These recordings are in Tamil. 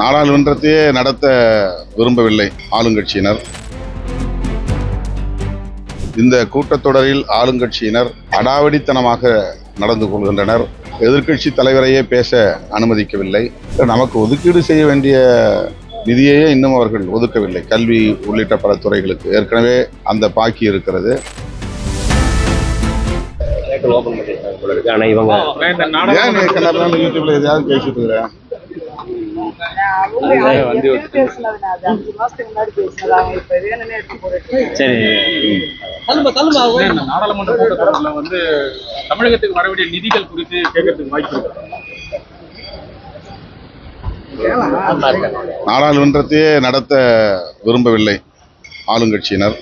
நாடாளுமன்றத்தையே நடத்த விரும்பவில்லை ஆளுங்கட்சியினர். இந்த கூட்டத்தொடரில் ஆளுங்கட்சியினர் அடாவடித்தனமாக நடந்து கொள்கின்றனர். எதிர்க்கட்சி தலைவரையே பேச அனுமதிக்கவில்லை. நமக்கு ஒதுக்கீடு செய்ய வேண்டிய நிதியையே இன்னும் அவர்கள் ஒதுக்கவில்லை. கல்வி உள்ளிட்ட பல துறைகளுக்கு. ஏற்கனவே அந்த பாக்கி இருக்கிறது. தேட்டர் ஓபன் பண்ணிருக்காங்க போல இருக்கு. ஆனா இவங்க ஏன் யூடியூப்ல எதையாவது பேசிட்டு இருக்கிற? நாடாளுமன்ற கூட்டத்தொடரில் வந்து தமிழகத்துக்கு வர வேண்டிய நிதிகள் குறித்து கேட்கறதுக்கு வாய்ப்பு நாடாளுமன்றத்தையே நடத்த விரும்பவில்லை ஆளுங்கட்சியினர்.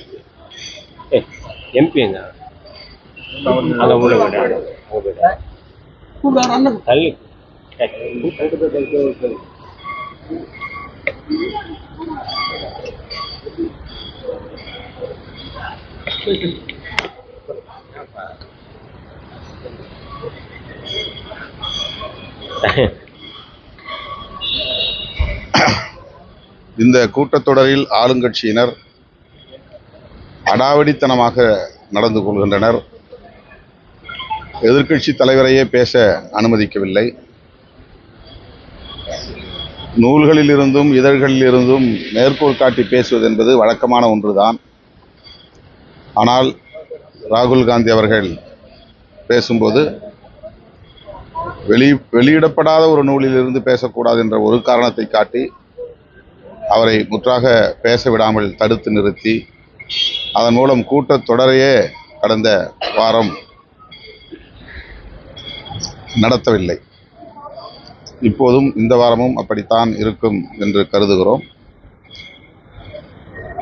எம்பி எங்க? அங்க உள்ள வீடு. அங்க போயிட்டு. தள்ளி. இந்த கூட்டத்தொடரில் ஆளுங்கட்சியினர் அடாவடித்தனமாக நடந்து கொள்கின்றனர். எதிர்க்கட்சி தலைவரையே பேச அனுமதிக்கவில்லை. நூல்களில் இருந்தும் இதழ்களில் இருந்தும் மேற்கோள் காட்டி பேசுவது என்பது வழக்கமான ஒன்றுதான். ஆனால் ராகுல் காந்தி அவர்கள் பேசும்போது வெளி வெளியிடப்படாத ஒரு நூலிலிருந்து பேசக்கூடாது என்ற ஒரு காரணத்தை காட்டி அவரை முற்றாக பேச விடாமல் தடுத்து நிறுத்தி அதன் மூலம் கூட்டத் தொடரையே கடந்த வாரம் நடத்தவில்லை. இப்போதும் இந்த வாரமும் அப்படித்தான் இருக்கும் என்று கருதுகிறோம்.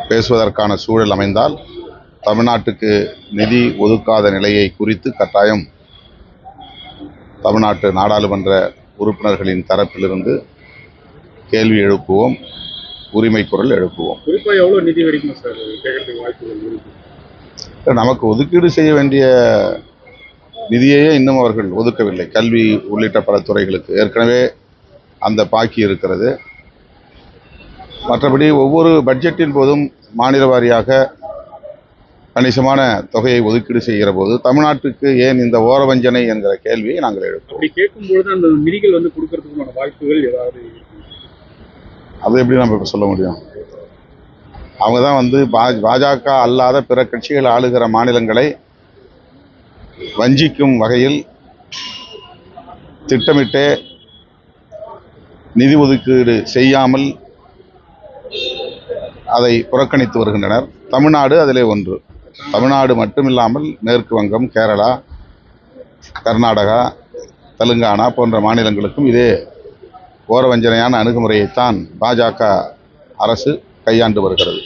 பேசுவதற்கான சூழல் அமைந்தால் தமிழ்நாட்டுக்கு நிதி ஒதுக்காத நிலையை குறித்து கட்டாயம் தமிழ்நாட்டு நாடாளுமன்ற உறுப்பினர்களின் தரப்பிலிருந்து கேள்வி எழுப்புவோம் உரிமை குரல் எழுப்புவோம். குறிப்பா எவ்வளவு நிதி வரைக்கும் சார் கேட்கறதுக்கு வாய்ப்புகள் நமக்கு ஒதுக்கீடு செய்ய வேண்டிய நிதியையே இன்னும் அவர்கள் ஒதுக்கவில்லை. கல்வி உள்ளிட்ட பல துறைகளுக்கு. ஏற்கனவே அந்த பாக்கி இருக்கிறது. மற்றபடி ஒவ்வொரு பட்ஜெட்டின் போதும் மாநில வாரியாக கணிசமான தொகையை ஒதுக்கீடு செய்கிற போது தமிழ்நாட்டுக்கு ஏன் இந்த ஓரவஞ்சனை என்கிற கேள்வியை நாங்கள் எழுப்புவோம் அப்படி கேட்கும்பொழுது அந்த நிதிகள் வந்து கொடுக்கறதுக்கான வாய்ப்புகள் ஏதாவது. அதை எப்படி நம்ம இப்போ சொல்ல முடியும்? அவங்க தான் வந்து பாஜக அல்லாத பிற கட்சிகள் ஆளுகிற மாநிலங்களை வஞ்சிக்கும் வகையில் திட்டமிட்டே நிதி ஒதுக்கீடு செய்யாமல் அதை புறக்கணித்து வருகின்றனர். தமிழ்நாடு அதிலே ஒன்று. தமிழ்நாடு மட்டுமில்லாமல் மேற்கு வங்கம் கேரளா கர்நாடகா தெலுங்கானா போன்ற மாநிலங்களுக்கும் இதே ஓரவஞ்சனையான அணுகுமுறையைத்தான் பாஜக அரசு கையாண்டு வருகிறது.